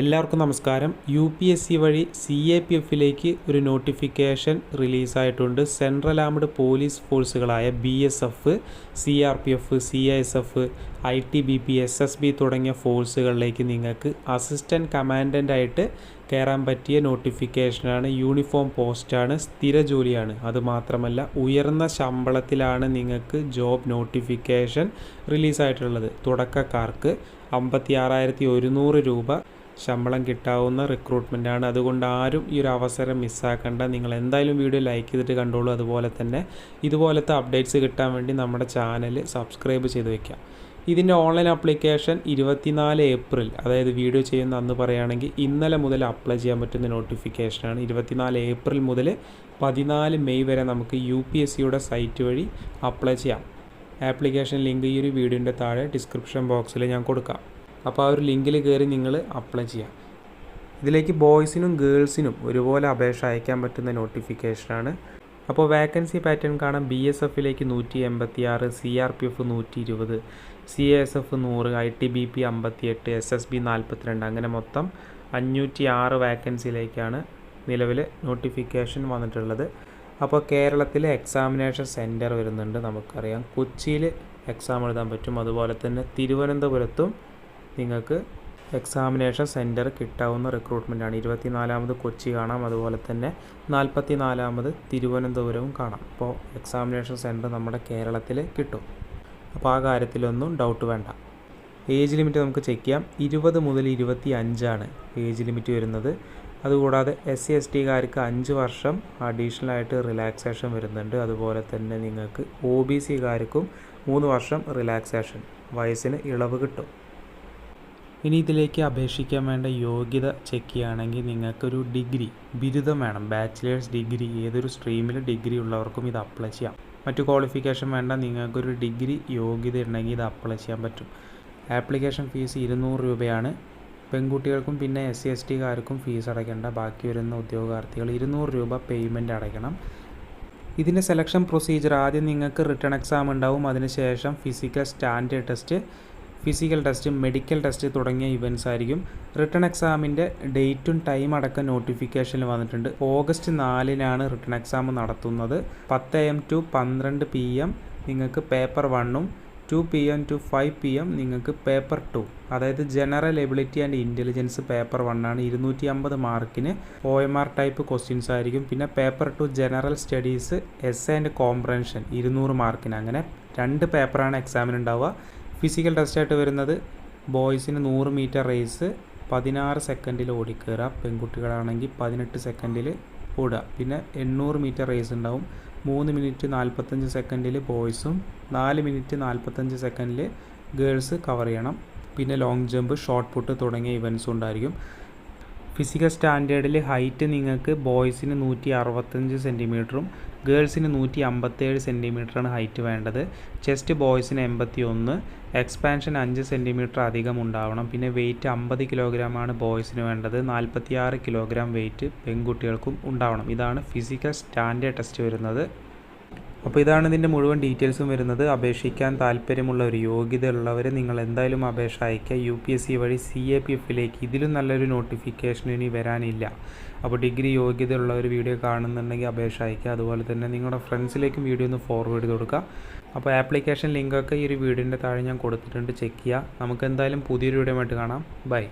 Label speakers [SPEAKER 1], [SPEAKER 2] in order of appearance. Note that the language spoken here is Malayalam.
[SPEAKER 1] എല്ലാവർക്കും നമസ്കാരം. യു പി എസ് സി വഴി സി എ പി എഫിലേക്ക് ഒരു നോട്ടിഫിക്കേഷൻ റിലീസായിട്ടുണ്ട്. Central armed police ഫോഴ്സുകളായ B S F C R P F C I S F I T B P S S B തുടങ്ങിയ ഫോഴ്സുകളിലേക്ക് നിങ്ങൾക്ക് അസിസ്റ്റന്റ് കമാൻഡന്റായിട്ട് കയറാൻ പറ്റിയ നോട്ടിഫിക്കേഷനാണ്. യൂണിഫോം പോസ്റ്റാണ് സ്ഥിര ജോലിയാണ്. അതുമാത്രമല്ല ഉയർന്ന ശമ്പളത്തിലാണ് നിങ്ങൾക്ക് ജോബ് നോട്ടിഫിക്കേഷൻ റിലീസായിട്ടുള്ളത്. തുടക്കക്കാർക്ക് അമ്പത്തി ആറായിരത്തി ഒരുന്നൂറ് രൂപ ശമ്പളം കിട്ടാവുന്ന റിക്രൂട്ട്മെന്റാണ് അതുകൊണ്ട് ആരും ഈ ഒരു അവസരം മിസ്സാക്കണ്ട നിങ്ങൾ എന്തായാലും വീഡിയോ ലൈക്ക് ചെയ്തിട്ട് കണ്ടോളൂ. അതുപോലെ തന്നെ ഇതുപോലത്തെ അപ്ഡേറ്റ്സ് കിട്ടാൻ വേണ്ടി നമ്മുടെ ചാനൽ സബ്സ്ക്രൈബ് ചെയ്ത് വയ്ക്കാം ഇതിന്റെ ഓൺലൈൻ ആപ്ലിക്കേഷൻ ഇരുപത്തിനാല് ഏപ്രിൽ അതായത് വീഡിയോ ചെയ്യുന്ന അന്ന് പറയുകയാണെങ്കിൽ ഇന്നലെ മുതൽ അപ്ലൈ ചെയ്യാൻ പറ്റുന്ന നോട്ടിഫിക്കേഷനാണ് ഇരുപത്തിനാല് ഏപ്രിൽ മുതൽ പതിനാല് മെയ് വരെ നമുക്ക് യു പി എസ് സിയുടെ സൈറ്റ് വഴി അപ്ലൈ ചെയ്യാം. ആപ്ലിക്കേഷൻ ലിങ്ക് ഈ ഒരു വീഡിയോന്റെ താഴെ ഡിസ്ക്രിപ്ഷൻ ബോക്സിൽ ഞാൻ കൊടുക്കാം. അപ്പോൾ ആ ഒരു ലിങ്കിൽ കയറി നിങ്ങൾ അപ്ലൈ ചെയ്യാം. ഇതിലേക്ക് ബോയ്സിനും ഗേൾസിനും ഒരുപോലെ അപേക്ഷ അയക്കാൻ പറ്റുന്ന നോട്ടിഫിക്കേഷനാണ് അപ്പോൾ വേക്കൻസി പാറ്റേൺ കാണാം. ബി എസ് എഫിലേക്ക് നൂറ്റി എൺപത്തി ആറ് സി ആർ പി എഫ് നൂറ്റി ഇരുപത് സി എസ് എഫ് നൂറ് ഐ ടി ബി പി അമ്പത്തി എട്ട് എസ് എസ് ബി നാൽപ്പത്തിരണ്ട് അങ്ങനെ മൊത്തം അഞ്ഞൂറ്റി ആറ് വേക്കൻസിയിലേക്കാണ് നിലവിൽ നോട്ടിഫിക്കേഷൻ വന്നിട്ടുള്ളത്. അപ്പോൾ കേരളത്തിലെ എക്സാമിനേഷൻ സെന്റർ വരുന്നുണ്ട് നമുക്കറിയാം. കൊച്ചിയിൽ എക്സാം എഴുതാൻ പറ്റും. അതുപോലെ തന്നെ തിരുവനന്തപുരത്തും നിങ്ങൾക്ക് എക്സാമിനേഷൻ സെന്റർ കിട്ടാവുന്ന റിക്രൂട്ട്മെന്റാണ് ഇരുപത്തിനാലാമത് കൊച്ചി കാണാം. അതുപോലെ തന്നെ നാൽപ്പത്തി നാലാമത് തിരുവനന്തപുരവും കാണാം. അപ്പോൾ എക്സാമിനേഷൻ സെന്റർ നമ്മുടെ കേരളത്തിൽ കിട്ടും. അപ്പോൾ ആ കാര്യത്തിലൊന്നും ഡൗട്ട് വേണ്ട. ഏജ് ലിമിറ്റ് നമുക്ക് ചെക്ക് ചെയ്യാം. ഇരുപത് മുതൽ ഇരുപത്തി അഞ്ചാണ് ഏജ് ലിമിറ്റ് വരുന്നത്. അതുകൂടാതെ എസ് സി എസ് ടിക്കാർക്ക് അഞ്ച് വർഷം അഡീഷണൽ ആയിട്ട് റിലാക്സേഷൻ വരുന്നുണ്ട്. അതുപോലെ തന്നെ നിങ്ങൾക്ക് ഒ ബി സിക്കാർക്കും മൂന്ന് വർഷം റിലാക്സേഷൻ വയസ്സിന് ഇളവ് കിട്ടും. ഇനി ഇതിലേക്ക് അപേക്ഷിക്കാൻ വേണ്ട യോഗ്യത ചെക്ക് ചെയ്യുകയാണെങ്കിൽ നിങ്ങൾക്കൊരു ഡിഗ്രി ബിരുദം വേണം. ബാച്ചിലേഴ്സ് ഡിഗ്രി ഏതൊരു സ്ട്രീമിൽ ഡിഗ്രി ഉള്ളവർക്കും ഇത് അപ്ലൈ ചെയ്യാം. മറ്റു ക്വാളിഫിക്കേഷൻ വേണ്ട നിങ്ങൾക്കൊരു ഡിഗ്രി യോഗ്യത ഉണ്ടെങ്കിൽ ഇത് അപ്ലൈ ചെയ്യാൻ പറ്റും. ആപ്ലിക്കേഷൻ ഫീസ് ഇരുന്നൂറ് രൂപയാണ്. പെൺകുട്ടികൾക്കും പിന്നെ എസ് സി എസ് ടിക്കാർക്കും ഫീസ് അടയ്ക്കേണ്ട ബാക്കി വരുന്ന ഉദ്യോഗാർത്ഥികൾ ഇരുന്നൂറ് രൂപ പേയ്മെന്റ് അടയ്ക്കണം. ഇതിന്റെ സെലക്ഷൻ പ്രൊസീജിയർ ആദ്യം നിങ്ങൾക്ക് റിട്ടേൺ എക്സാം ഉണ്ടാവും. അതിനുശേഷം physical standard test physical test medical test തുടങ്ങിയ ഇവന്റ്സ് ആയിരിക്കും. റിട്ടേൺ എക്സാമിന്റെ ഡേറ്റും ടൈം അടക്കം നോട്ടിഫിക്കേഷനിൽ വന്നിട്ടുണ്ട്. ഓഗസ്റ്റ് നാലിനാണ് റിട്ടേൺ എക്സാം നടത്തുന്നത്. പത്ത് എം ടു പന്ത്രണ്ട് പി എം നിങ്ങൾക്ക് പേപ്പർ വണ്ണും two P M to five P M നിങ്ങൾക്ക് പേപ്പർ ടു അതായത് general ability and intelligence paper വണ്ണാണ് ഇരുന്നൂറ്റി അമ്പത് മാർക്കിന് O M R type questions ആയിരിക്കും. പിന്നെ paper two general studies S and comprehension ഇരുന്നൂറ് മാർക്കിന് അങ്ങനെ രണ്ട് പേപ്പറാണ് എക്സാമിന് ഉണ്ടാവുക. ഫിസിക്കൽ ടെസ്റ്റായിട്ട് വരുന്നത് ബോയ്സിന് നൂറ് മീറ്റർ റേസ് പതിനാറ് സെക്കൻഡിൽ ഓടിക്കയറുക പെൺകുട്ടികളാണെങ്കിൽ പതിനെട്ട് സെക്കൻഡിൽ ഓടുക. പിന്നെ എണ്ണൂറ് മീറ്റർ റേസ് ഉണ്ടാവും. മൂന്ന് മിനിറ്റ് നാൽപ്പത്തഞ്ച് സെക്കൻഡിൽ ബോയ്സും നാല് മിനിറ്റ് നാൽപ്പത്തഞ്ച് സെക്കൻഡിൽ ഗേൾസ് കവർ ചെയ്യണം. പിന്നെ ലോങ് ജമ്പ് ഷോർട്ട് പുട്ട് തുടങ്ങിയ ഇവൻസും ഉണ്ടായിരിക്കും. ഫിസിക്കൽ സ്റ്റാൻഡേർഡിൽ ഹൈറ്റ് നിങ്ങൾക്ക് ബോയ്സിന് നൂറ്റി അറുപത്തഞ്ച് സെന്റിമീറ്ററും ഗേൾസിന് നൂറ്റി അമ്പത്തേഴ് സെന്റിമീറ്ററാണ് ഹൈറ്റ് വേണ്ടത്. ചെസ്റ്റ് ബോയ്സിന് എൺപത്തി ഒന്ന് എക്സ്പാൻഷൻ അഞ്ച് സെന്റിമീറ്റർ അധികം ഉണ്ടാവണം. പിന്നെ വെയിറ്റ് അമ്പത് കിലോഗ്രാമാണ് ബോയ്സിന് വേണ്ടത്. നാൽപ്പത്തിയാറ് കിലോഗ്രാം വെയിറ്റ് പെൺകുട്ടികൾക്കും ഉണ്ടാവണം. ഇതാണ് ഫിസിക്കൽ സ്റ്റാൻഡേർഡ് ടെസ്റ്റ് വരുന്നത്. അപ്പോൾ ഇതാണ് ഇതിന്റെ മുഴുവൻ ഡീറ്റെയിൽസും വരുന്നത്. അപേക്ഷിക്കാൻ താല്പര്യമുള്ള ഒരു യോഗ്യത ഉള്ളവർ നിങ്ങൾ എന്തായാലും അപേക്ഷ അയക്കുക യു പി എസ് സി വഴി സി എ പി എഫിലേക്ക് ഇതിലും നല്ലൊരു നോട്ടിഫിക്കേഷൻ ഇനി വരാനില്ല. അപ്പോൾ ഡിഗ്രി യോഗ്യത ഉള്ളവർ ഒരു വീഡിയോ കാണുന്നുണ്ടെങ്കിൽ അപേക്ഷ അയക്കുക അതുപോലെ തന്നെ നിങ്ങളുടെ ഫ്രണ്ട്സിലേക്കും വീഡിയോ ഒന്ന് ഫോർവേഡ് ചെയ്ത് കൊടുക്കുക. അപ്പോൾ ആപ്ലിക്കേഷൻ ലിങ്കൊക്കെ ഈ ഒരു വീഡിയോന്റെ താഴെ ഞാൻ കൊടുത്തിട്ടുണ്ട്. ചെക്ക് ചെയ്യുക. നമുക്ക് എന്തായാലും പുതിയൊരു വീഡിയോ ആയിട്ട് കാണാം. ബൈ.